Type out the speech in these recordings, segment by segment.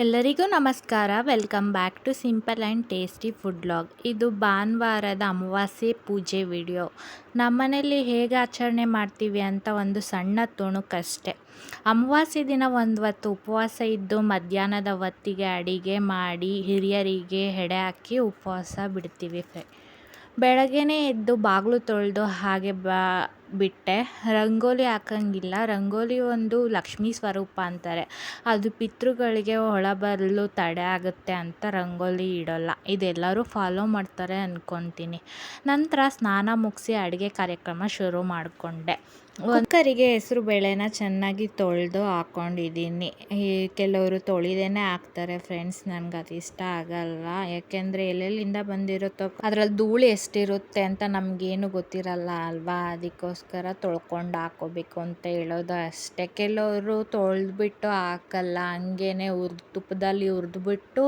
ಎಲ್ಲರಿಗೂ ನಮಸ್ಕಾರ. Welcome back to simple and tasty food log ಇದು ಭಾನುವಾರದ ಅಮಾವಾಸ್ಯೆ ಪೂಜೆ ವಿಡಿಯೋ ನಮ್ಮನೇಲಿ ಹೇಗೆ ಆಚರಣೆ ಮಾಡ್ತೀವಿ ಅಂತ ಒಂದು ಸಣ್ಣ ತುಣುಕಷ್ಟೆ. ಅಮಾವಾಸ್ಯೆ ದಿನ ಒಂದು ಹೊತ್ತು ಉಪವಾಸ ಇದ್ದು ಮಧ್ಯಾಹ್ನದ ಹೊತ್ತಿಗೆ ಅಡಿಗೆ ಮಾಡಿ ಹಿರಿಯರಿಗೆ ಹೆಡೆ ಹಾಕಿ ಉಪವಾಸ ಬಿಡ್ತೀವಿ ಫ್ರೆ. ಬೆಳಗ್ಗೆನೇ ಎದ್ದು ಬಾಗಿಲು ತೊಳೆದು ಹಾಗೆ ಬಾ, ಬಿಟ್ಟೆ. ರಂಗೋಲಿ ಹಾಕಂಗಿಲ್ಲ. ರಂಗೋಲಿ ಒಂದು ಲಕ್ಷ್ಮೀ ಸ್ವರೂಪ ಅಂತಾರೆ. ಅದು ಪಿತೃಗಳಿಗೆ ಬರಲು ತಡೆ ಆಗುತ್ತೆ ಅಂತ ರಂಗೋಲಿ ಇಡೋಲ್ಲ. ಇದೆಲ್ಲರೂ ಫಾಲೋ ಮಾಡ್ತಾರೆ ಅಂದ್ಕೊತೀನಿ ನಂತರ ಸ್ನಾನ ಮುಗಿಸಿ ಅಡುಗೆ ಕಾರ್ಯಕ್ರಮ ಶುರು ಮಾಡಿಕೊಂಡೆ. ಕುಕ್ಕರಿಗೆ ಹೆಸರು ಬೇಳೆನ ಚೆನ್ನಾಗಿ ತೊಳೆದು ಹಾಕ್ಕೊಂಡಿದ್ದೀನಿ ಈ ಕೆಲವರು ತೊಳಿದೇನೆ ಹಾಕ್ತಾರೆ ಫ್ರೆಂಡ್ಸ್ ನನಗೆ ಅದು ಇಷ್ಟ ಆಗಲ್ಲ. ಯಾಕೆಂದರೆ ಎಲ್ಲೆಲ್ಲಿಂದ ಬಂದಿರುತ್ತೋ ಅದರಲ್ಲಿ ಧೂಳು ಎಷ್ಟಿರುತ್ತೆ ಅಂತ ನಮಗೇನು ಗೊತ್ತಿರಲ್ಲ ಅಲ್ವಾ? ಅದಕ್ಕೋಸ್ಕರ ತೊಳ್ಕೊಂಡು ಹಾಕೋಬೇಕು ಅಂತ ಹೇಳೋದು ಅಷ್ಟೇ. ಕೆಲವರು ತೊಳೆದ್ಬಿಟ್ಟು ಹಾಕಲ್ಲ, ಹಂಗೇನೆ ಹುರ್ದು, ತುಪ್ಪದಲ್ಲಿ ಹುರಿದ್ಬಿಟ್ಟು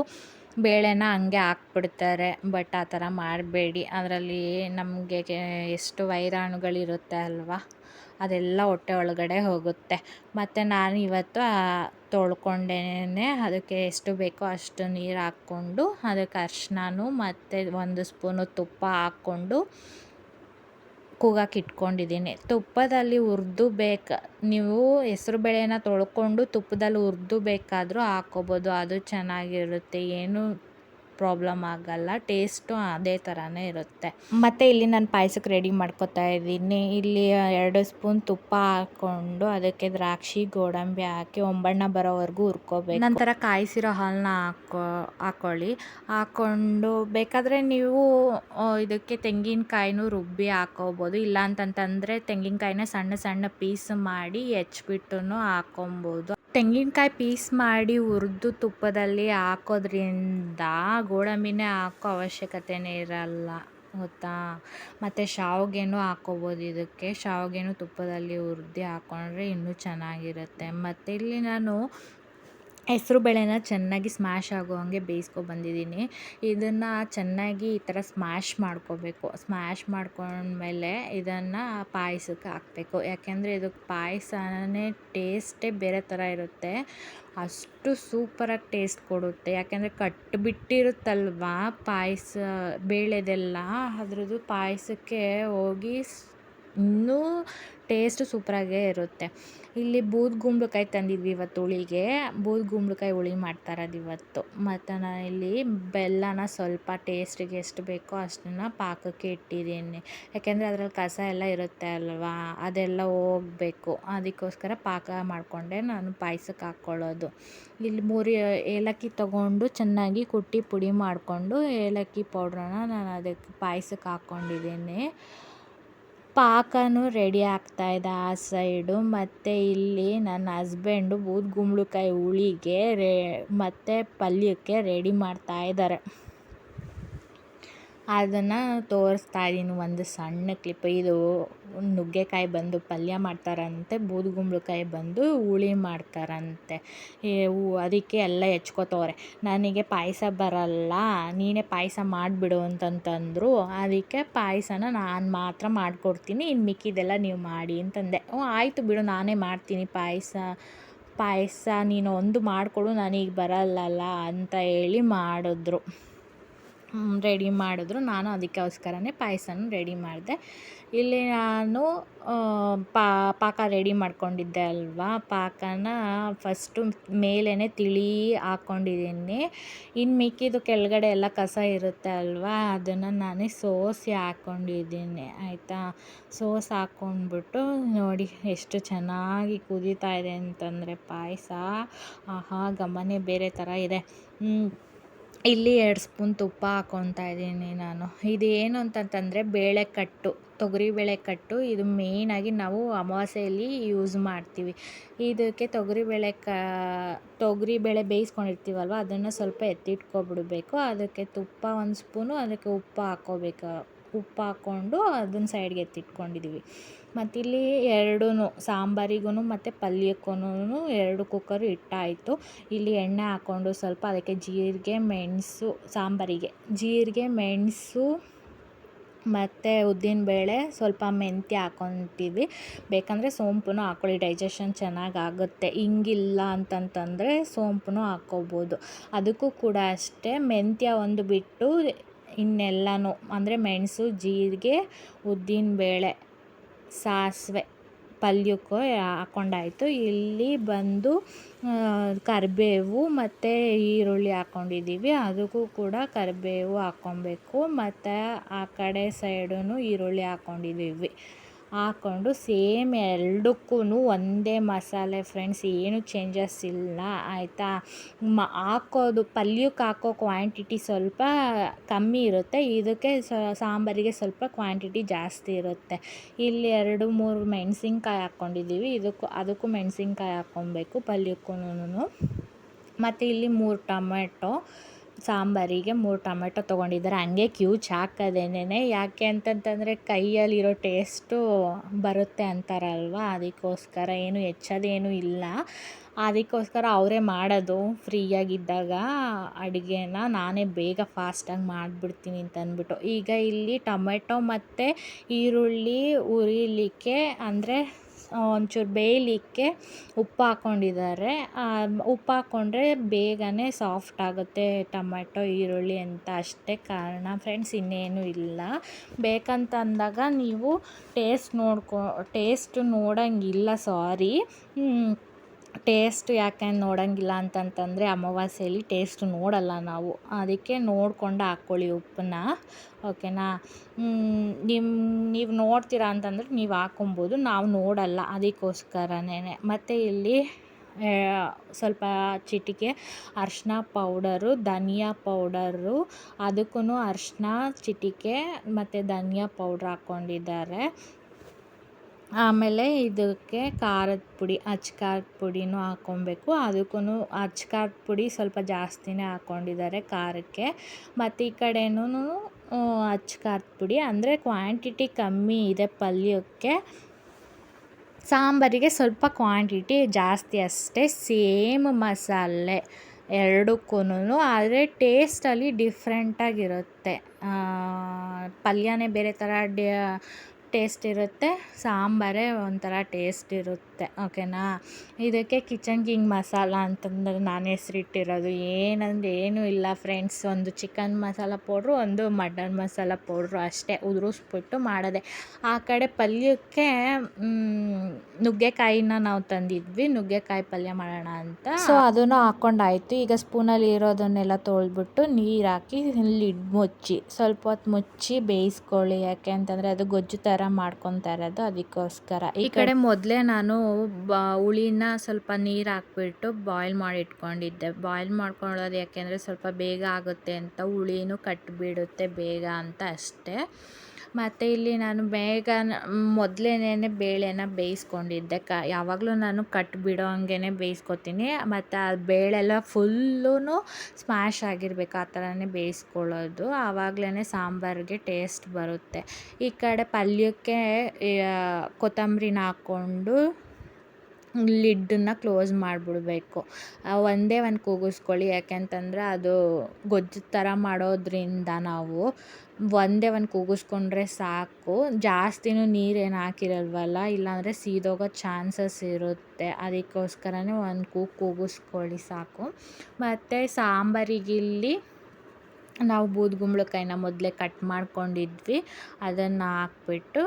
ಬೇಳೆನ ಹಂಗೆ ಹಾಕ್ಬಿಡ್ತಾರೆ. ಬಟ್ ಆ ಥರ ಮಾಡಬೇಡಿ. ಅದರಲ್ಲಿ ನಮಗೆ ಎಷ್ಟು ವೈರಾಣುಗಳಿರುತ್ತೆ ಅಲ್ವಾ? ಅದೆಲ್ಲ ಹೊಟ್ಟೆ ಒಳಗಡೆ ಹೋಗುತ್ತೆ. ಮತ್ತು ನಾನು ಇವತ್ತು ತೊಳ್ಕೊಂಡೇನೆ ಅದಕ್ಕೆ ಎಷ್ಟು ಬೇಕೋ ಅಷ್ಟು ನೀರು ಹಾಕ್ಕೊಂಡು, ಅದಕ್ಕೆ ಅರ್ಶಿನನೂ ಮತ್ತು ಒಂದು ಸ್ಪೂನು ತುಪ್ಪ ಹಾಕ್ಕೊಂಡು ಕೂಗಕ್ಕೆ ಇಟ್ಕೊಂಡಿದ್ದೀನಿ ತುಪ್ಪದಲ್ಲಿ ಹುರಿದು ಬೇಕು, ನೀವು ಹೆಸ್ರು ಬೇಳೆನ ತೊಳ್ಕೊಂಡು ತುಪ್ಪದಲ್ಲಿ ಹುರಿದು ಬೇಕಾದರೂ ಹಾಕ್ಕೋಬೋದು ಅದು ಚೆನ್ನಾಗಿರುತ್ತೆ. ಏನು ಪ್ರಾಬ್ಲಮ್ ಆಗಲ್ಲ ಟೇಸ್ಟು ಅದೇ ಥರನೇ ಇರುತ್ತೆ. ಮತ್ತು ಇಲ್ಲಿ ನಾನು ಪಾಯಸಕ್ಕೆ ರೆಡಿ ಮಾಡ್ಕೊತಾ ಇದ್ದೀನಿ. ಇಲ್ಲಿ ಎರಡು ಸ್ಪೂನ್ ತುಪ್ಪ ಹಾಕ್ಕೊಂಡು ಅದಕ್ಕೆ ದ್ರಾಕ್ಷಿ, ಗೋಡಂಬಿ ಹಾಕಿ ಒಂಬಣ್ಣ ಬರೋವರೆಗೂ ಹುರ್ಕೋಬೇಕು. ನಂತರ ಕಾಯಿಸಿರೋ ಹಾಲನ್ನ ಹಾಕೋ ಹಾಕ್ಕೊಳ್ಳಿ ಹಾಕ್ಕೊಂಡು ಬೇಕಾದರೆ ನೀವು ಇದಕ್ಕೆ ತೆಂಗಿನಕಾಯಿನೂ ರುಬ್ಬಿ ಹಾಕೋಬೋದು. ಇಲ್ಲ ಅಂತಂತಂದರೆ ತೆಂಗಿನಕಾಯಿನ ಸಣ್ಣ ಸಣ್ಣ ಪೀಸ್ ಮಾಡಿ ಹೆಚ್ಚಿಬಿಟ್ಟು ಹಾಕೊಬೋದು. ತೆಂಗಿನಕಾಯಿ ಪೀಸ್ ಮಾಡಿ ಹುರಿದು ತುಪ್ಪದಲ್ಲಿ ಹಾಕೋದ್ರಿಂದ ಗೋಡಂಬಿನೇ ಹಾಕೋ ಅವಶ್ಯಕತೆನೇ ಇರಲ್ಲ, ಗೊತ್ತಾ? ಮತ್ತು ಶಾವಿಗೆನೂ ಹಾಕ್ಕೋಬೋದು ಇದಕ್ಕೆ. ಶಾವಿಗೆನೂ ತುಪ್ಪದಲ್ಲಿ ಹುರ್ದು ಹಾಕ್ಕೊಂಡ್ರೆ ಇನ್ನೂ ಚೆನ್ನಾಗಿರುತ್ತೆ. ಮತ್ತು ಇಲ್ಲಿ ನಾನು ಹೆಸ್ರು ಬೇಳೆನ ಚೆನ್ನಾಗಿ ಸ್ಮ್ಯಾಶ್ ಆಗೋ ಹಾಗೆ ಬಂದಿದ್ದೀನಿ. ಇದನ್ನು ಚೆನ್ನಾಗಿ ಈ ಥರ ಸ್ಮ್ಯಾಶ್ ಮಾಡ್ಕೋಬೇಕು. ಸ್ಮ್ಯಾಶ್ ಮಾಡ್ಕೊಂಡ್ಮೇಲೆ ಇದನ್ನು ಪಾಯಸಕ್ಕೆ ಹಾಕಬೇಕು. ಯಾಕೆಂದರೆ ಇದಕ್ಕೆ ಪಾಯಸನೇ ಟೇಸ್ಟೇ ಬೇರೆ ಥರ ಇರುತ್ತೆ. ಅಷ್ಟು ಸೂಪರಾಗಿ ಟೇಸ್ಟ್ ಕೊಡುತ್ತೆ. ಯಾಕೆಂದರೆ ಕಟ್ಟಿಬಿಟ್ಟಿರುತ್ತಲ್ವಾ ಪಾಯಸ, ಬೇಳೆದೆಲ್ಲ. ಅದ್ರದ್ದು ಪಾಯಸಕ್ಕೆ ಹೋಗಿ ಇನ್ನೂ ಟೇಸ್ಟ್ ಸೂಪರಾಗೇ ಇರುತ್ತೆ. ಇಲ್ಲಿ ಬೂದುಗುಂಬಳಕಾಯಿ ತಂದಿದ್ವಿ ಇವತ್ತು ಹುಳಿಗೆ. ಬೂದುಗುಂಬಳಕಾಯಿ ಹುಳಿ ಮಾಡ್ತಾರದು ಇವತ್ತು. ಮತ್ತು ನಾನು ಇಲ್ಲಿ ಬೆಲ್ಲನ ಸ್ವಲ್ಪ ಟೇಸ್ಟಿಗೆ ಎಷ್ಟು ಬೇಕೋ ಅಷ್ಟನ್ನು ಪಾಕಕ್ಕೆ ಇಟ್ಟಿದ್ದೀನಿ. ಯಾಕೆಂದರೆ ಅದ್ರಲ್ಲಿ ಕಸ ಎಲ್ಲ ಇರುತ್ತೆ ಅಲ್ವಾ? ಅದೆಲ್ಲ ಹೋಗಬೇಕು. ಅದಕ್ಕೋಸ್ಕರ ಪಾಕ ಮಾಡಿಕೊಂಡೆ ನಾನು ಪಾಯಸಕ್ಕೆ ಹಾಕ್ಕೊಳ್ಳೋದು. ಇಲ್ಲಿ ಮೂರು ಏಲಕ್ಕಿ ತೊಗೊಂಡು ಚೆನ್ನಾಗಿ ಕುಟ್ಟಿ ಪುಡಿ ಮಾಡಿಕೊಂಡು ಏಲಕ್ಕಿ ಪೌಡ್ರನ್ನ ನಾನು ಅದಕ್ಕೆ ಪಾಯಸಕ್ಕೆ ಹಾಕ್ಕೊಂಡಿದ್ದೀನಿ. ಪಾಕನೂ ರೆಡಿ ಆಗ್ತಾ ಇದೆ ಆ ಸೈಡು ಮತ್ತು ಇಲ್ಲಿ ನನ್ನ ಹಸ್ಬೆಂಡು ಬೂದುಗುಂಬಳಕಾಯಿ ಹುಳಿಗೆ ರೇ ಮತ್ತು ಪಲ್ಯಕ್ಕೆ ರೆಡಿ ಮಾಡ್ತಾ ಇದ್ದಾರೆ ಅದನ್ನು ತೋರಿಸ್ತಾ ಇದ್ದೀನಿ ಒಂದು ಸಣ್ಣ ಕ್ಲಿಪ್ ಇದು ನುಗ್ಗೆಕಾಯಿ ಬಂದು ಪಲ್ಯ ಮಾಡ್ತಾರಂತೆ ಬೂದುಗುಂಬಳಕಾಯಿ ಬಂದು ಹುಳಿ ಮಾಡ್ತಾರಂತೆ. ಅದಕ್ಕೆ ಎಲ್ಲ ಹೆಚ್ಕೋತವ್ರೆ. ನನಗೆ ಪಾಯಸ ಬರಲ್ಲ, ನೀನೇ ಪಾಯಸ ಮಾಡಿಬಿಡು ಅಂತಂತಂದರು. ಅದಕ್ಕೆ ಪಾಯಸನ ನಾನು ಮಾತ್ರ ಮಾಡಿಕೊಡ್ತೀನಿ ಇನ್ನು ಮಿಕ್ಕಿದೆಲ್ಲ ನೀವು ಮಾಡಿ ಅಂತಂದೆ. ಹ್ಞೂ ಆಯಿತು ಬಿಡು, ನಾನೇ ಮಾಡ್ತೀನಿ ಪಾಯಸ. ಪಾಯಸ ನೀನು ಒಂದು ಮಾಡಿಕೊಡು, ನನಗೆ ಬರಲ್ಲಲ್ಲ ಅಂತ ಹೇಳಿ ಮಾಡಿದ್ರು. ರೆಡಿ ಮಾಡಿದ್ರು. ನಾನು ಅದಕ್ಕೋಸ್ಕರನೇ ಪಾಯಸನ ರೆಡಿ ಮಾಡಿದೆ. ಇಲ್ಲಿ ನಾನು ಪಾಕ ರೆಡಿ ಮಾಡ್ಕೊಂಡಿದ್ದೆ ಅಲ್ವಾ? ಪಾಕನ ಫಸ್ಟು ಮೇಲೇ ತಿಳಿ ಹಾಕ್ಕೊಂಡಿದ್ದೀನಿ ಇನ್ನು ಮಿಕ್ಕಿದ್ದು ಕೆಳಗಡೆ ಎಲ್ಲ ಕಸ ಇರುತ್ತೆ ಅಲ್ವಾ? ಅದನ್ನು ನಾನೇ ಸೋಸಿ ಹಾಕ್ಕೊಂಡಿದ್ದೀನಿ ಆಯಿತಾ? ಸೋಸ್ ಹಾಕ್ಕೊಂಡ್ಬಿಟ್ಟು ನೋಡಿ ಎಷ್ಟು ಚೆನ್ನಾಗಿ ಕುದೀತಾ ಇದೆ ಅಂತಂದರೆ ಪಾಯಸ. ಆಹಾ ಘಮನೇ ಬೇರೆ ಥರ ಇದೆ. ಇಲ್ಲಿ ಎರಡು ಸ್ಪೂನ್ ತುಪ್ಪ ಹಾಕ್ಕೊತಾ ಇದ್ದೀನಿ ನಾನು. ಇದು ಏನು ಅಂತಂತಂದರೆ ಬೇಳೆಕಟ್ಟು, ತೊಗರಿ ಕಟ್ಟು ಇದು ಮೇಯ್ನಾಗಿ ನಾವು ಅಮಾವಾಸ್ಯೆಯಲ್ಲಿ ಯೂಸ್ ಮಾಡ್ತೀವಿ. ಇದಕ್ಕೆ ತೊಗರಿಬೇಳೆ ಕ ತೊಗರಿಬೇಳೆ ಬೇಯಿಸ್ಕೊಂಡಿರ್ತೀವಲ್ವ, ಅದನ್ನು ಸ್ವಲ್ಪ ಎತ್ತಿಟ್ಕೊಬಿಡಬೇಕು. ಅದಕ್ಕೆ ತುಪ್ಪ ಒಂದು ಸ್ಪೂನು, ಅದಕ್ಕೆ ಉಪ್ಪು ಹಾಕ್ಕೋಬೇಕು ಉಪ್ಪು ಹಾಕ್ಕೊಂಡು ಅದನ್ನ ಸೈಡ್ಗೆ ಎತ್ತಿಟ್ಕೊಂಡಿದ್ದೀವಿ ಮತ್ತಿಲ್ಲಿ ಎರಡೂ ಸಾಂಬಾರಿಗೂ ಮತ್ತು ಪಲ್ಯಕ್ಕೂ ಎರಡು ಕುಕ್ಕರು ಇಟ್ಟಾಯಿತು. ಇಲ್ಲಿ ಎಣ್ಣೆ ಹಾಕ್ಕೊಂಡು ಸ್ವಲ್ಪ ಅದಕ್ಕೆ ಜೀರಿಗೆ, ಮೆಣಸು, ಸಾಂಬಾರಿಗೆ. ಜೀರಿಗೆ, ಮೆಣಸು ಮತ್ತು ಉದ್ದಿನಬೇಳೆ ಸ್ವಲ್ಪ ಮೆಂತ್ಯ ಹಾಕ್ಕೊತೀವಿ ಬೇಕಂದರೆ ಸೋಂಪು ಹಾಕ್ಕೊಳ್ಳಿ ಡೈಜೆಷನ್ ಚೆನ್ನಾಗಾಗುತ್ತೆ ಹಿಂಗಿಲ್ಲ ಅಂತಂತಂದರೆ ಸೋಂಪು ಹಾಕ್ಕೋಬೋದು. ಅದಕ್ಕೂ ಕೂಡ ಅಷ್ಟೇ, ಮೆಂತ್ಯ ಒಂದು ಬಿಟ್ಟು ಇನ್ನೆಲ್ಲನೂ, ಅಂದರೆ ಮೆಣಸು, ಜೀರಿಗೆ ಉದ್ದಿನಬೇಳೆ ಸಾಸಿವೆ, ಪಲ್ಯಕ್ಕೂ ಹಾಕ್ಕೊಂಡಾಯಿತು ಇಲ್ಲಿ ಬಂದು ಕರಿಬೇವು ಮತ್ತು ಈರುಳ್ಳಿ ಹಾಕ್ಕೊಂಡಿದ್ದೀವಿ ಅದಕ್ಕೂ ಕೂಡ ಕರಿಬೇವು ಹಾಕ್ಕೊಬೇಕು. ಮತ್ತು ಆ ಕಡೆ ಸೈಡೂ ಈರುಳ್ಳಿ ಹಾಕ್ಕೊಂಡಿದ್ದೀವಿ ಹಾಕ್ಕೊಂಡು ಸೇಮ್ ಎರಡಕ್ಕೂ ಒಂದೇ ಮಸಾಲೆ ಫ್ರೆಂಡ್ಸ್, ಏನು ಚೇಂಜಸ್ ಇಲ್ಲ, ಆಯಿತಾ? ಮ, ಹಾಕೋದು, ಪಲ್ಯಕ್ಕೆ ಹಾಕೋ ಕ್ವಾಂಟಿಟಿ ಸ್ವಲ್ಪ ಕಮ್ಮಿ ಇರುತ್ತೆ. ಇದಕ್ಕೆ ಸಾಂಬಾರಿಗೆ ಸ್ವಲ್ಪ ಕ್ವಾಂಟಿಟಿ ಜಾಸ್ತಿ ಇರುತ್ತೆ. ಇಲ್ಲಿ ಎರಡು, ಮೂರು ಮೆಣಸಿನ್ಕಾಯಿ ಹಾಕ್ಕೊಂಡಿದ್ದೀವಿ. ಇದಕ್ಕೂ, ಅದಕ್ಕೂ ಮೆಣಸಿನ್ಕಾಯಿ ಹಾಕ್ಕೊಬೇಕು ಪಲ್ಯಕ್ಕೂನು ಮತ್ತು ಇಲ್ಲಿ ಮೂರು ಟೊಮೆಟೊ. ಸಾಂಬಾರಿಗೆ ಮೂರು ಟೊಮೆಟೊ ತೊಗೊಂಡಿದ್ದಾರೆ. ಹಂಗೆ ಕ್ಯೂಚ್ ಹಾಕೋದೇನೇ ಯಾಕೆ ಅಂತಂತಂದರೆ ಕೈಯಲ್ಲಿರೋ ಟೇಸ್ಟು ಬರುತ್ತೆ ಅಂತಾರಲ್ವ? ಅದಕ್ಕೋಸ್ಕರ ಏನು ಹೆಚ್ಚೋದೇನು ಇಲ್ಲ. ಅದಕ್ಕೋಸ್ಕರ ಅವರೇ ಮಾಡೋದು. ಫ್ರೀಯಾಗಿದ್ದಾಗ ಅಡುಗೆನ ನಾನೇ ಬೇಗ ಫಾಸ್ಟಾಗಿ ಮಾಡಿಬಿಡ್ತೀನಿ ಅಂತಂದ್ಬಿಟ್ಟು. ಈಗ ಇಲ್ಲಿ ಟೊಮೆಟೊ ಮತ್ತು ಈರುಳ್ಳಿ ಉರಿಲಿಕ್ಕೆ ಅಂದರೆ ಒಂಚೂರು ಬೇಯಲಿಕ್ಕೆ ಉಪ್ಪು ಹಾಕ್ಕೊಂಡಿದ್ದಾರೆ. ಉಪ್ಪು ಹಾಕ್ಕೊಂಡ್ರೆ ಬೇಗನೆ ಸಾಫ್ಟ್ ಆಗುತ್ತೆ ಟೊಮೆಟೊ ಈರುಳ್ಳಿ ಅಂತ ಅಷ್ಟೇ ಕಾರಣ ಫ್ರೆಂಡ್ಸ್, ಇನ್ನೇನು ಇಲ್ಲ. ಬೇಕಂತ ಅಂದಾಗ ನೀವು ಟೇಸ್ಟ್ ನೋಡ್ಕೊ, ಟೇಸ್ಟ್ ನೋಡೋಂಗಿಲ್ಲ, ಸಾರಿ. ಟೇಸ್ಟ್ ಯಾಕೆ ನೋಡೋಂಗಿಲ್ಲ ಅಂತಂತಂದರೆ ಅಮಾವಾಸ್ಯೆಯಲ್ಲಿ ಟೇಸ್ಟ್ ನೋಡಲ್ಲ ನಾವು. ಅದಕ್ಕೆ ನೋಡ್ಕೊಂಡು ಹಾಕ್ಕೊಳ್ಳಿ ಉಪ್ಪನ್ನ. ಓಕೆನಾ? ನಿಮ್ಮ ನೀವು ನೋಡ್ತೀರಾ ಅಂತಂದರೆ ನೀವು ಹಾಕೊಬೋದು ನಾವು ನೋಡಲ್ಲ ಅದಕ್ಕೋಸ್ಕರನೇ ಮತ್ತು ಇಲ್ಲಿ ಸ್ವಲ್ಪ ಚಿಟಿಕೆ ಅರಿಶಿನ ಪೌಡರು, ಧನಿಯಾ ಪೌಡರು ಅದಕ್ಕೂ ಅರಿಶಿನ ಚಿಟಿಕೆ, ಮತ್ತು ಧನಿಯಾ ಪೌಡ್ರ್ ಹಾಕ್ಕೊಂಡಿದ್ದಾರೆ. ಆಮೇಲೆ ಇದಕ್ಕೆ ಖಾರದ ಪುಡಿ, ಅಚ್ಚ ಖಾರದ ಪುಡಿನೂ ಹಾಕ್ಕೊಬೇಕು ಅದಕ್ಕೂ ಅಚ್ಚ ಖಾರದ ಪುಡಿ ಸ್ವಲ್ಪ ಜಾಸ್ತಿನೇ ಹಾಕ್ಕೊಂಡಿದ್ದಾರೆ ಖಾರಕ್ಕೆ. ಮತ್ತು ಈ ಕಡೆನೂ ಅಚ್ಚ ಖಾರದ ಪುಡಿ. ಅಂದರೆ ಕ್ವಾಂಟಿಟಿ ಕಮ್ಮಿ ಇದೆ ಪಲ್ಯಕ್ಕೆ. ಸಾಂಬಾರಿಗೆ ಸ್ವಲ್ಪ ಕ್ವಾಂಟಿಟಿ ಜಾಸ್ತಿ ಅಷ್ಟೇ ಸೇಮ್ ಮಸಾಲೆ ಎರಡಕ್ಕೂ ಆದರೆ ಟೇಸ್ಟಲ್ಲಿ ಡಿಫ್ರೆಂಟಾಗಿರುತ್ತೆ ಪಲ್ಯನೇ ಬೇರೆ ಥರ ಡ ಟೇಸ್ಟ್ ಇರುತ್ತೆ, ಸಾಂಬಾರೇ ಒಂಥರ ಟೇಸ್ಟ್ ಇರುತ್ತೆ ಓಕೆನಾ ಇದಕ್ಕೆ ಕಿಚನ್ ಕಿಂಗ್ ಮಸಾಲ ಅಂತಂದ್ರೆ ನಾನು ಹೆಸರಿಟ್ಟಿರೋದು. ಏನಂದ್ರೆ ಏನೂ ಇಲ್ಲ ಫ್ರೆಂಡ್ಸ್ ಒಂದು ಚಿಕನ್ ಮಸಾಲ ಪೌಡ್ರು, ಒಂದು ಮಟನ್ ಮಸಾಲ ಪೌಡ್ರು ಅಷ್ಟೇ ಉದುರಿಸ್ಬಿಟ್ಟು ಮಾಡೋದೆ. ಆ ಕಡೆ ಪಲ್ಯಕ್ಕೆ ನುಗ್ಗೆಕಾಯಿನ ನಾವು ತಂದಿದ್ವಿ. ನುಗ್ಗೆಕಾಯಿ ಪಲ್ಯ ಮಾಡೋಣ ಅಂತ. ಸೊ ಅದನ್ನು ಹಾಕ್ಕೊಂಡಾಯ್ತು ಈಗ ಸ್ಪೂನಲ್ಲಿ ಇರೋದನ್ನೆಲ್ಲ ತೊಳೆದ್ಬಿಟ್ಟು ನೀರು ಹಾಕಿ ಲಿಡ್ ಮುಚ್ಚಿ, ಸ್ವಲ್ಪ ಹೊತ್ತು ಮುಚ್ಚಿ ಬೇಯಿಸ್ಕೊಳ್ಳಿ. ಯಾಕೆ ಅಂತಂದರೆ ಅದು ಗೊಜ್ಜು ಥರ ಮಾಡ್ಕೊತಾ ಇರೋದು ಅದಕ್ಕೋಸ್ಕರ. ಈ ಕಡೆ ಮೊದಲೇ ನಾನು ಹುಳಿನ ಸ್ವಲ್ಪ ನೀರು ಹಾಕ್ಬಿಟ್ಟು ಬಾಯ್ಲ್ ಮಾಡಿ ಇಟ್ಕೊಂಡಿದ್ದೆ. ಬಾಯ್ಲ್ ಮಾಡ್ಕೊಳ್ಳೋದು ಯಾಕೆಂದರೆ ಸ್ವಲ್ಪ ಬೇಗ ಆಗುತ್ತೆ ಅಂತ ಹುಳಿನೂ ಕಟ್ಟಿಬಿಡುತ್ತೆ ಬೇಗ ಅಂತ ಅಷ್ಟೇ. ಮತ್ತು ಇಲ್ಲಿ ನಾನು ಬೇಗ ಮೊದಲೇನೆ ಬೇಳೆನ ಬೇಯಿಸ್ಕೊಂಡಿದ್ದೆ. ಕ, ಯಾವಾಗಲೂ ನಾನು ಕಟ್ ಬಿಡೋ ಹಂಗೆ ಬೇಯಿಸ್ಕೊತೀನಿ. ಮತ್ತು ಆ ಬೇಳೆಲ್ಲ ಫುಲ್ಲೂ ಸ್ಮ್ಯಾಶ್ ಆಗಿರ್ಬೇಕು ಆ ಥರನೇ ಬೇಯಿಸ್ಕೊಳ್ಳೋದು. ಆವಾಗಲೇ ಸಾಂಬಾರಿಗೆ ಟೇಸ್ಟ್ ಬರುತ್ತೆ. ಈ ಕಡೆ ಪಲ್ಯಕ್ಕೆ ಕೊತ್ತಂಬ್ರಿನ ಹಾಕ್ಕೊಂಡು ಲಿಡ್ಡನ್ನ ಕ್ಲೋಸ್ ಮಾಡಿಬಿಡ್ಬೇಕು. ಒಂದೇ ಒಂದು ಕೂಗಿಸ್ಕೊಳ್ಳಿ. ಯಾಕೆಂತಂದರೆ ಅದು ಗೊಜ್ಜು ಥರ ಮಾಡೋದ್ರಿಂದ ನಾವು ಒಂದೇ ಒಂದು ಕೂಗಿಸ್ಕೊಂಡ್ರೆ ಸಾಕು. ಜಾಸ್ತಿನೂ ನೀರೇನು ಹಾಕಿರಲ್ವಲ್ಲ? ಇಲ್ಲಾಂದರೆ ಸೀದೋಗೋ ಚಾನ್ಸಸ್ ಇರುತ್ತೆ. ಅದಕ್ಕೋಸ್ಕರನೇ ಒಂದು ಕೂಗು ಕೂಗಿಸ್ಕೊಳ್ಳಿ ಸಾಕು. ಮತ್ತು ಸಾಂಬಾರಿಗಿಲ್ಲಿ ನಾವು ಬೂದುಗುಂಬಳಕಾಯಿನ ಮೊದಲೇ ಕಟ್ ಮಾಡ್ಕೊಂಡಿದ್ವಿ. ಅದನ್ನು ಹಾಕ್ಬಿಟ್ಟು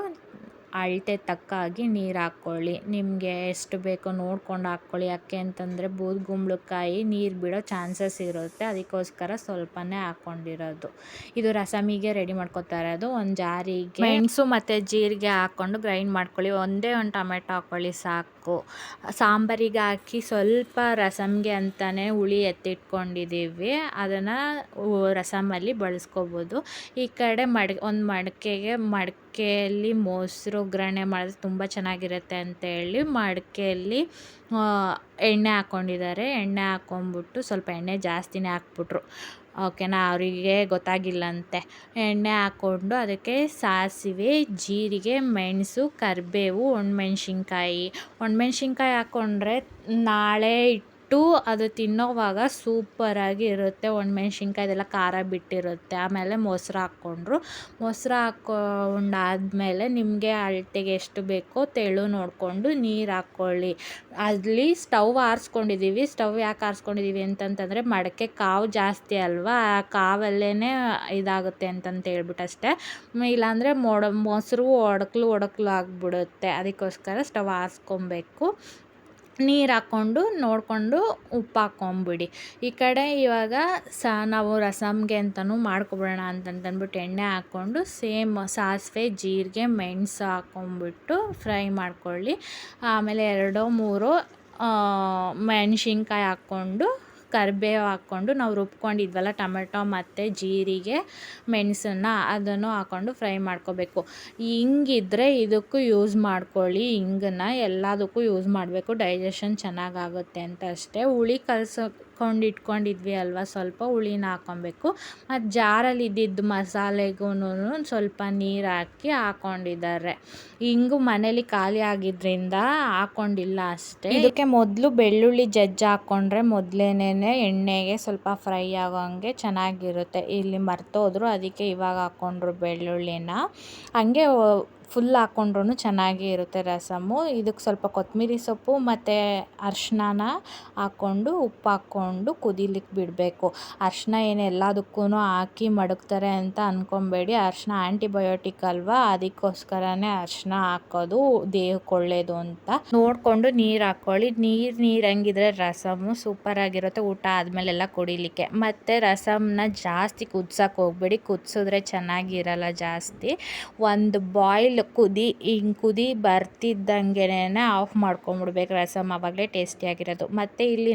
ಅಳತೆ ಹಾಗೆ ನೀರು ಹಾಕ್ಕೊಳ್ಳಿ. ನಿಮಗೆ ಎಷ್ಟು ಬೇಕೋ ನೋಡ್ಕೊಂಡು ಹಾಕ್ಕೊಳ್ಳಿ. ಯಾಕೆ ಅಂತಂದರೆ ಬೂದುಗುಂಬಳಕಾಯಿ ನೀರು ಬಿಡೋ ಚಾನ್ಸಸ್ ಇರುತ್ತೆ. ಅದಕ್ಕೋಸ್ಕರ ಸ್ವಲ್ಪನೇ ಹಾಕ್ಕೊಂಡಿರೋದು ಇದು ರಸಮಿಗೆ ರೆಡಿ ಮಾಡ್ಕೊತಾ ಇರೋದು. ಒಂದು ಜಾರಿಗೆ ಮೆಣಸು ಮತ್ತು ಜೀರಿಗೆ ಹಾಕ್ಕೊಂಡು ಗ್ರೈಂಡ್ ಮಾಡ್ಕೊಳ್ಳಿ. ಒಂದೇ ಒಂದು ಟೊಮೆಟೊ ಹಾಕ್ಕೊಳ್ಳಿ ಸಾಕು. ಸಾಂಬಾರಿಗೆ ಹಾಕಿ ಸ್ವಲ್ಪ ರಸಮ್ಗೆ ಅಂತಲೇ ಹುಳಿ ಎತ್ತಿಟ್ಕೊಂಡಿದ್ದೀವಿ. ಅದನ್ನು ರಸಮಲ್ಲಿ ಬಳಸ್ಕೊಬೋದು. ಈ ಕಡೆ ಮಡ್, ಒಂದು ಮಡಿಕೆಗೆ, ಮಡಿಕೆಯಲ್ಲಿ ಮೊಸರು ಒಗ್ಗರಣೆ ಮಾಡಿದ್ರೆ ತುಂಬ ಚೆನ್ನಾಗಿರುತ್ತೆ ಅಂತೇಳಿ ಮಡಿಕೆಯಲ್ಲಿ ಎಣ್ಣೆ ಹಾಕ್ಕೊಂಡಿದ್ದಾರೆ ಎಣ್ಣೆ ಹಾಕ್ಕೊಂಬಿಟ್ಟು ಸ್ವಲ್ಪ ಎಣ್ಣೆ ಜಾಸ್ತಿನೇ ಹಾಕ್ಬಿಟ್ರು. ಓಕೆನಾ? ಅವರಿಗೆ ಗೊತ್ತಾಗಿಲ್ಲಂತೆ. ಎಣ್ಣೆ ಹಾಕ್ಕೊಂಡು ಅದಕ್ಕೆ ಸಾಸಿವೆ ಜೀರಿಗೆ ಮೆಣಸು ಕರಿಬೇವು ಒಣಮೆಣ್ಸಿನ್ಕಾಯಿ. ಒಣಮೆಣ್ಸಿನ್ಕಾಯಿ ಹಾಕ್ಕೊಂಡ್ರೆ ನಾಳೆ ಬಿಟ್ಟು ಅದು ತಿನ್ನೋವಾಗ ಸೂಪರಾಗಿ ಇರುತ್ತೆ. ಒಣಮೆಣ್ಸಿನ್ಕಾಯಿ ಇದೆಲ್ಲ ಖಾರ ಬಿಟ್ಟಿರುತ್ತೆ. ಆಮೇಲೆ ಮೊಸರು ಹಾಕ್ಕೊಂಡ್ರು. ಮೊಸರು ಹಾಕ್ಕೊಂಡಾದ್ಮೇಲೆ ನಿಮಗೆ ಅಳತೆಗೆ ಎಷ್ಟು ಬೇಕೋ ತೆಳು ನೋಡಿಕೊಂಡು ನೀರು ಹಾಕ್ಕೊಳ್ಳಿ. ಅಲ್ಲಿ ಸ್ಟವ್ ಆರಿಸ್ಕೊಂಡಿದ್ದೀವಿ ಸ್ಟವ್ ಯಾಕೆ ಆರಿಸ್ಕೊಂಡಿದ್ದೀವಿ ಅಂತಂತಂದರೆ ಮಡಕೆ ಕಾವು ಜಾಸ್ತಿ ಅಲ್ವಾ? ಆ ಕಾವಲ್ಲೇ ಇದಾಗುತ್ತೆ ಅಂತಂತ ಹೇಳ್ಬಿಟ್ಟು ಅಷ್ಟೇ. ಇಲ್ಲಾಂದರೆ ಮೊಡ, ಮೊಸರು ಒಡಕ್ಲು ಒಡಕ್ಲು ಆಗಿಬಿಡುತ್ತೆ. ಅದಕ್ಕೋಸ್ಕರ ಸ್ಟವ್ ಆರಿಸ್ಕೊಬೇಕು. ನೀರು ಹಾಕ್ಕೊಂಡು ನೋಡಿಕೊಂಡು ಉಪ್ಪು ಹಾಕ್ಕೊಂಬಿಡಿ ಈ ಕಡೆ ಇವಾಗ ಸ ನಾವು ರಸಮ್ಗೆ ಅಂತಲೂ ಮಾಡ್ಕೊಬಿಡೋಣ ಅಂತಂತಂದ್ಬಿಟ್ಟು ಎಣ್ಣೆ ಹಾಕ್ಕೊಂಡು ಸೇಮ್ ಸಾಸಿವೆ, ಜೀರಿಗೆ, ಮೆಣಸು ಹಾಕ್ಕೊಂಬಿಟ್ಟು ಫ್ರೈ ಮಾಡ್ಕೊಳ್ಳಿ. ಆಮೇಲೆ ಎರಡೋ, ಮೂರೋ ಮೆಣ್ಸಿನ್ಕಾಯಿ ಹಾಕ್ಕೊಂಡು ಕರಿಬೇವು ಹಾಕ್ಕೊಂಡು ನಾವು ರುಬ್ಕೊಂಡಿದ್ವಲ್ಲ ಟೊಮೆಟೊ ಮತ್ತು ಜೀರಿಗೆ, ಮೆಣಸನ್ನ ಅದನ್ನು ಹಾಕ್ಕೊಂಡು ಫ್ರೈ ಮಾಡ್ಕೋಬೇಕು. ಹಿಂಗಿದ್ರೆ ಇದಕ್ಕೂ ಯೂಸ್ ಮಾಡ್ಕೊಳ್ಳಿ, ಹಿಂಗನ್ನ ಎಲ್ಲದಕ್ಕೂ ಯೂಸ್ ಮಾಡಬೇಕು. ಡೈಜೆಷನ್ ಚೆನ್ನಾಗಾಗುತ್ತೆ ಅಂತ ಅಷ್ಟೇ. ಹುಳಿ ಕಲ್ಸ್ಕೊಂಡು ಇಟ್ಕೊಂಡಿದ್ವಿ ಅಲ್ವಾ, ಸ್ವಲ್ಪ ಹುಳಿನ ಹಾಕ್ಕೊಬೇಕು ಮತ್ತು ಜಾರಲ್ಲಿ ಇದ್ದಿದ್ದು ಮಸಾಲೆಗೂ ಸ್ವಲ್ಪ ನೀರು ಹಾಕಿ ಹಾಕ್ಕೊಂಡಿದ್ದಾರೆ ಹಿಂಗು ಮನೇಲಿ ಖಾಲಿ ಆಗಿದ್ದರಿಂದ ಹಾಕ್ಕೊಂಡಿಲ್ಲ ಅಷ್ಟೇ. ಇದಕ್ಕೆ ಮೊದಲು ಬೆಳ್ಳುಳ್ಳಿ ಜಜ್ಜಿ ಹಾಕ್ಕೊಂಡ್ರೆ ಮೊದಲೇನೇ ಎಣ್ಣೆಗೆ ಸ್ವಲ್ಪ ಫ್ರೈ ಆಗೋಂಗೆ ಚೆನ್ನಾಗಿರುತ್ತೆ. ಇಲ್ಲಿ ಮರ್ತೋದ್ರು, ಅದಕ್ಕೆ ಇವಾಗ ಹಾಕ್ಕೊಂಡ್ರು ಬೆಳ್ಳುಳ್ಳಿನ. ಹಂಗೆ ಫುಲ್ ಹಾಕ್ಕೊಂಡ್ರೂ ಚೆನ್ನಾಗೇ ಇರುತ್ತೆ ರಸಮ್ಮು ಇದಕ್ಕೆ ಸ್ವಲ್ಪ ಕೊತ್ತಂಬರಿ ಸೊಪ್ಪು ಮತ್ತು ಅರ್ಶಿಣನ ಹಾಕ್ಕೊಂಡು ಉಪ್ಪು ಹಾಕ್ಕೊಂಡು ಕುದಿಲಿಕ್ಕೆ ಬಿಡಬೇಕು. ಅರ್ಶಿಣ ಏನು ಎಲ್ಲದಕ್ಕೂ ಹಾಕಿ ಮಡಗ್ತಾರೆ ಅಂತ ಅಂದ್ಕೊಬೇಡಿ ಅರ್ಶಿಣ ಆ್ಯಂಟಿಬಯೋಟಿಕ್ ಅಲ್ವಾ? ಅದಕ್ಕೋಸ್ಕರನೇ ಅರ್ಶಿಣ ಹಾಕೋದು ದೇಹಕ್ಕೆ ಒಳ್ಳೆಯದು ಅಂತ. ನೋಡಿಕೊಂಡು ನೀರು ಹಾಕ್ಕೊಳ್ಳಿ ನೀರು ನೀರಂಗಿದ್ರೆ ರಸಮ್ಮು ಸೂಪರಾಗಿರುತ್ತೆ ಊಟ ಆದಮೇಲೆಲ್ಲ ಕುಡಿಲಿಕ್ಕೆ. ಮತ್ತು ರಸಮ್ನ ಜಾಸ್ತಿ ಕುದ್ಸೋಕೆ ಹೋಗ್ಬೇಡಿ. ಕುದಿಸಿದ್ರೆ ಚೆನ್ನಾಗಿರಲ್ಲ ಜಾಸ್ತಿ. ಒಂದು ಬಾಯ್ಲ್ ಕುದಿ ಹಿಂಗೆ ಕುದಿ ಬರ್ತಿದ್ದಂಗೆನೆ ಆಫ್ ಮಾಡ್ಕೊಂಬಿಡ್ಬೇಕು ರಸಮ್ ಆವಾಗಲೇ ಟೇಸ್ಟಿಯಾಗಿರೋದು ಮತ್ತು ಇಲ್ಲಿ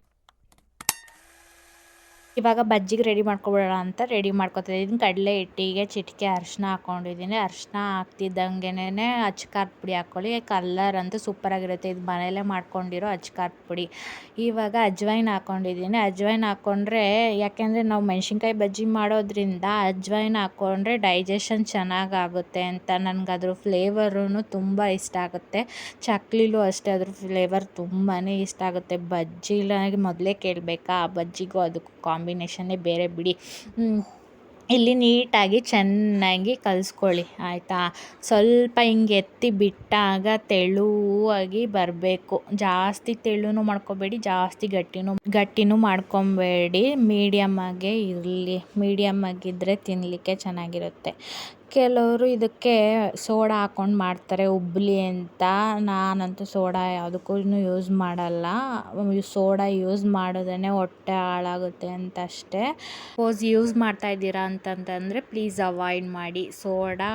ಇವಾಗ ಬಜ್ಜಿಗೆ ರೆಡಿ ಮಾಡ್ಕೊಬಿಡೋಣ ಅಂತ ರೆಡಿ ಮಾಡ್ಕೊತಿದ್ದೀನಿ ಕಡಲೆ ಹಿಟ್ಟಿಗೆ ಚಿಟಿಕೆ ಅರಿಶಿನ ಹಾಕ್ಕೊಂಡಿದ್ದೀನಿ ಅರಿಶಿನ ಹಾಕ್ತಿದ್ದಂಗೆನೇ ಅಚ್ಚ ಖಾರದ ಪುಡಿ ಹಾಕ್ಕೊಳ್ಳಿ. ಕಲ್ಲರ್ ಅಂತೂ ಸೂಪರಾಗಿರುತ್ತೆ ಇದು ಮನೆಯಲ್ಲೇ ಮಾಡ್ಕೊಂಡಿರೋ ಅಚ್ಚ ಖಾರದ ಪುಡಿ. ಇವಾಗ ಅಜ್ವೈನ್ ಹಾಕ್ಕೊಂಡಿದ್ದೀನಿ ಅಜ್ವೈನ್ ಹಾಕ್ಕೊಂಡ್ರೆ ಯಾಕೆಂದರೆ ನಾವು ಮೆಣಸಿನ್ಕಾಯಿ ಬಜ್ಜಿ ಮಾಡೋದ್ರಿಂದ ಅಜ್ವೈನ್ ಹಾಕ್ಕೊಂಡ್ರೆ ಡೈಜೆಷನ್ ಚೆನ್ನಾಗಾಗುತ್ತೆ ಅಂತ ನನಗೆ ಅದ್ರ ಫ್ಲೇವರೂ ತುಂಬ ಇಷ್ಟ ಆಗುತ್ತೆ. ಚಕ್ಲಿಲೂ ಅಷ್ಟೇ ಅದ್ರ ಫ್ಲೇವರ್ ತುಂಬಾ ಇಷ್ಟ ಆಗುತ್ತೆ. ಬಜ್ಜಿಲಾಗಿ ಮೊದಲೇ ಕೇಳಬೇಕಾ? ಆ ಬಜ್ಜಿಗೂ ಅದಕ್ಕೂ ಕಾಂಬಿನೇಷನ್ನೇ ಬೇರೆ ಬಿಡಿ. ಇಲ್ಲಿ ನೀಟಾಗಿ ಚೆನ್ನಾಗಿ ಕಲಿಸ್ಕೊಳ್ಳಿ, ಆಯಿತಾ? ಸ್ವಲ್ಪ ಹಿಂಗೆ ಎತ್ತಿ ಬಿಟ್ಟಾಗ ತೆಳುವಾಗಿ ಬರಬೇಕು. ಜಾಸ್ತಿ ತೆಳುನೂ ಮಾಡ್ಕೊಬೇಡಿ, ಜಾಸ್ತಿ ಗಟ್ಟಿನೂ ಗಟ್ಟಿನೂ ಮಾಡ್ಕೊಬೇಡಿ. ಮೀಡಿಯಮ್ಮಾಗೆ ಇರಲಿ ಮೀಡಿಯಮ್ಮಾಗಿದ್ದರೆ ತಿನ್ನಲಿಕ್ಕೆ ಚೆನ್ನಾಗಿರುತ್ತೆ. ಕೆಲವರು ಇದಕ್ಕೆ ಸೋಡಾ ಹಾಕ್ಕೊಂಡು ಮಾಡ್ತಾರೆ ಉಬ್ಬಲಿ ಅಂತ. ನಾನಂತೂ ಸೋಡಾ ಯಾವುದಕ್ಕೂ ಯೂಸ್ ಮಾಡಲ್ಲ. ಸೋಡಾ ಯೂಸ್ ಮಾಡೋದೇ ಹೊಟ್ಟೆ ಹಾಳಾಗುತ್ತೆ ಅಂತ ಅಷ್ಟೇ. ಸಪೋಸ್ ಯೂಸ್ ಮಾಡ್ತಾ ಇದ್ದೀರಾ ಅಂತಂತಂದರೆ ಪ್ಲೀಸ್ ಅವಾಯ್ಡ್ ಮಾಡಿ. ಸೋಡಾ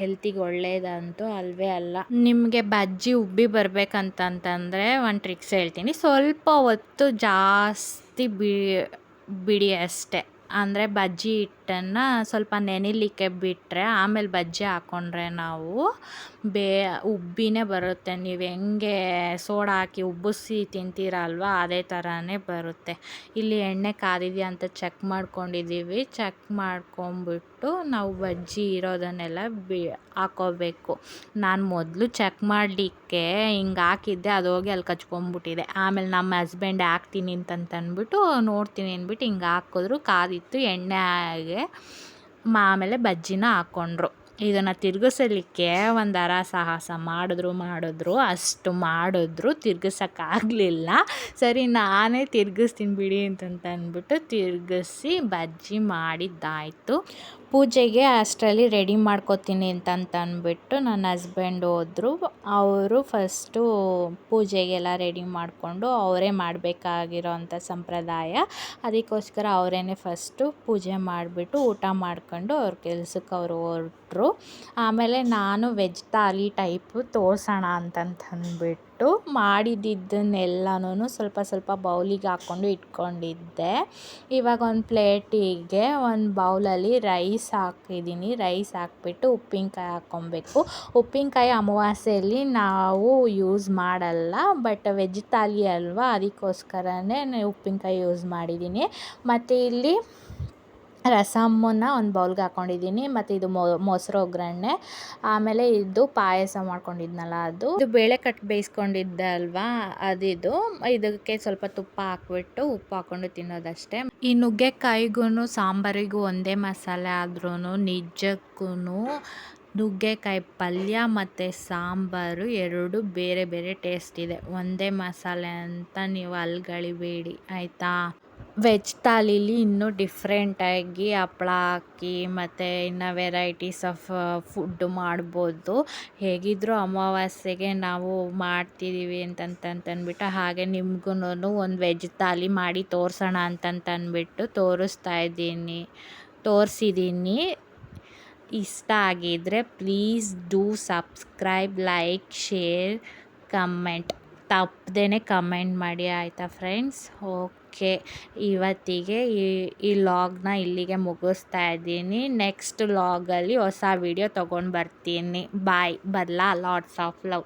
ಹೆಲ್ತಿಗೆ ಒಳ್ಳೆಯದಂತೂ ಅಲ್ವೇ ಅಲ್ಲ. ನಿಮಗೆ ಬಜ್ಜಿ ಉಬ್ಬಿ ಬರಬೇಕಂತಂತಂದರೆ ಒಂದು ಟ್ರಿಕ್ಸ್ ಹೇಳ್ತೀನಿ. ಸ್ವಲ್ಪ ಹೊತ್ತು ಜಾಸ್ತಿ ಬಿಡಿ ಅಷ್ಟೇ. ಅಂದರೆ ಬಜ್ಜಿ ಹಿಟ್ಟನ್ನು ಸ್ವಲ್ಪ ನೆನಿಲಿಕ್ಕೆ ಬಿಟ್ಟರೆ ಆಮೇಲೆ ಬಜ್ಜಿ ಹಾಕ್ಕೊಂಡ್ರೆ ನಾವು ಬೇ ಉಬ್ಬಿನೇ ಬರುತ್ತೆ. ನೀವು ಹೆಂಗೆ ಸೋಡಾ ಹಾಕಿ ಉಬ್ಬಿಸಿ ತಿಂತೀರಲ್ವ ಅದೇ ಥರನೇ ಬರುತ್ತೆ. ಇಲ್ಲಿ ಎಣ್ಣೆ ಕಾದಿದೆಯಾ ಅಂತ ಚೆಕ್ ಮಾಡ್ಕೊಂಡಿದ್ದೀವಿ ಚೆಕ್ ಮಾಡ್ಕೊಂಬಿಟ್ಟು ನಾವು ಬಜ್ಜಿ ಇರೋದನ್ನೆಲ್ಲ ಬಿ ಹಾಕೋಬೇಕು. ನಾನು ಮೊದಲು ಚೆಕ್ ಮಾಡಲಿಕ್ಕೆ ಹಿಂಗೆ ಹಾಕಿದ್ದೆ, ಅದು ಹೋಗಿ ಅಲ್ಲಿ ಕಚ್ಕೊಂಬಿಟ್ಟಿದೆ. ಆಮೇಲೆ ನಮ್ಮ ಹಸ್ಬೆಂಡ್ ಹಾಕ್ತೀನಿ ಅಂತಂತಂದ್ಬಿಟ್ಟು ನೋಡ್ತೀನಿ ಅಂದ್ಬಿಟ್ಟು ಹಿಂಗೆ ಹಾಕಿದ್ರು ಕಾದಿತ್ತು ಎಣ್ಣೆಗೆ ಆಮೇಲೆ ಬಜ್ಜಿನ ಹಾಕ್ಕೊಂಡ್ರು ಇದನ್ನು ತಿರುಗಿಸಲಿಕ್ಕೆ ಒಂದು ಅರ ಸಾಹಸ ಮಾಡಿದ್ರು ಮಾಡಿದ್ರು, ಅಷ್ಟು ಮಾಡಿದ್ರು ತಿರ್ಗಿಸೋಕ್ಕಾಗಲಿಲ್ಲ ಸರಿ, ನಾನೇ ತಿರ್ಗಿಸ್ತೀನಿ ಬಿಡಿ ಅಂತಂತ ಅಂದ್ಬಿಟ್ಟು ತಿರುಗಿಸಿ ಬಜ್ಜಿ ಮಾಡಿದ್ದಾಯಿತು. ಪೂಜೆಗೆ ಅಷ್ಟರಲ್ಲಿ ರೆಡಿ ಮಾಡ್ಕೊತೀನಿ ಅಂತಂತ ಅಂದ್ಬಿಟ್ಟು ನನ್ನ ಹಸ್ಬೆಂಡ್ ಹೋದರು. ಅವರು ಫಸ್ಟು ಪೂಜೆಗೆಲ್ಲ ರೆಡಿ ಮಾಡಿಕೊಂಡು ಅವರೇ ಮಾಡಬೇಕಾಗಿರೋ ಅಂಥ ಸಂಪ್ರದಾಯ. ಅದಕ್ಕೋಸ್ಕರ ಅವರೇ ಫಸ್ಟು ಪೂಜೆ ಮಾಡಿಬಿಟ್ಟು ಊಟ ಮಾಡ್ಕೊಂಡು ಅವ್ರ ಕೆಲ್ಸಕ್ಕೆ ಅವರು ಹೊರಟ್ರು. ಆಮೇಲೆ ನಾನು ವೆಜ್ ಥಾಲಿ ಟೈಪು ತೋರ್ಸೋಣ ಅಂತಂತಂದ್ಬಿಟ್ಟು ಮಾಡಿದ್ದಿದ್ದನ್ನೆಲ್ಲನೂ ಸ್ವಲ್ಪ ಸ್ವಲ್ಪ ಬೌಲಿಗೆ ಹಾಕ್ಕೊಂಡು ಇಟ್ಕೊಂಡಿದ್ದೆ. ಇವಾಗ ಒಂದು ಪ್ಲೇಟಿಗೆ ಒಂದು ಬೌಲಲ್ಲಿ ರೈಸ್ ಹಾಕಿದ್ದೀನಿ. ರೈಸ್ ಹಾಕ್ಬಿಟ್ಟು ಉಪ್ಪಿನಕಾಯಿ ಹಾಕ್ಕೊಬೇಕು. ಉಪ್ಪಿನಕಾಯಿ ಅಮಾವಾಸ್ಯೆಯಲ್ಲಿ ನಾವು ಯೂಸ್ ಮಾಡಲ್ಲ, ಬಟ್ ವೆಜ್ ಥಾಲಿ ಅಲ್ವಾ, ಅದಕ್ಕೋಸ್ಕರನೇ ಉಪ್ಪಿನಕಾಯಿ ಯೂಸ್ ಮಾಡಿದ್ದೀನಿ. ಮತ್ತು ಇಲ್ಲಿ ರಸಮ್ಮನ್ನ ಒಂದು ಬೌಲ್ಗೆ ಹಾಕ್ಕೊಂಡಿದ್ದೀನಿ ಮತ್ತು ಇದು ಮೊಸರು ಒಗ್ಗರಣೆ, ಆಮೇಲೆ ಇದು ಪಾಯಸ ಮಾಡ್ಕೊಂಡಿದ್ನಲ್ಲ ಅದು. ಇದು ಬೇಳೆ ಕಟ್ ಬೇಯಿಸ್ಕೊಂಡಿದ್ದೆ ಅಲ್ವಾ, ಅದಿದು. ಇದಕ್ಕೆ ಸ್ವಲ್ಪ ತುಪ್ಪ ಹಾಕ್ಬಿಟ್ಟು ಉಪ್ಪು ಹಾಕ್ಕೊಂಡು ತಿನ್ನೋದಷ್ಟೇ. ಈ ನುಗ್ಗೆಕಾಯಿಗೂ ಸಾಂಬಾರಿಗೂ ಒಂದೇ ಮಸಾಲೆ ಆದ್ರೂ ನಿಜಕ್ಕೂ ನುಗ್ಗೆಕಾಯಿ ಪಲ್ಯ ಮತ್ತು ಸಾಂಬಾರು ಎರಡು ಬೇರೆ ಬೇರೆ ಟೇಸ್ಟ್ ಇದೆ. ಒಂದೇ ಮಸಾಲೆ ಅಂತ ನೀವು ಅಲ್ಗಳಿಬೇಡಿ ಆಯಿತಾ? ವೆಜ್ ಥಾಲೀಲಿ ಇನ್ನೂ ಡಿಫ್ರೆಂಟಾಗಿ ಹಪ್ಳ ಹಾಕಿ ಮತ್ತು ಇನ್ನು ವೆರೈಟೀಸ್ ಆಫ್ ಫುಡ್ ಮಾಡ್ಬೋದು. ಹೇಗಿದ್ದರೂ ಅಮಾವಾಸ್ಯೆಗೆ ನಾವು ಮಾಡ್ತಿದ್ದೀವಿ ಅಂತಂತಂತಂದ್ಬಿಟ್ಟು ಹಾಗೆ ನಿಮ್ಗೂ ಒಂದು ವೆಜ್ ಥಾಲಿ ಮಾಡಿ ತೋರಿಸೋಣ ಅಂತಂತಂದ್ಬಿಟ್ಟು ತೋರಿಸ್ತಾ ಇದ್ದೀನಿ ತೋರಿಸಿದ್ದೀನಿ ಇಷ್ಟ ಆಗಿದ್ದರೆ please do subscribe, like, share, comment. ತಪ್ಪದೇ ಕಮೆಂಟ್ ಮಾಡಿ, ಆಯಿತಾ ಫ್ರೆಂಡ್ಸ್? ಓಕೆ ಇವತ್ತಿಗೆ ಈ ಈ ಲಾಗ್ನ ಇಲ್ಲಿಗೆ ಮುಗಿಸ್ತಾ ಇದ್ದೀನಿ. ನೆಕ್ಸ್ಟ್ ಲಾಗಲ್ಲಿ ಹೊಸ ವೀಡಿಯೋ ತೊಗೊಂಡು ಬರ್ತೀನಿ. ಬಾಯ್ ಬರಲಾ ಲಾಟ್ಸ್ ಆಫ್ ಲವ್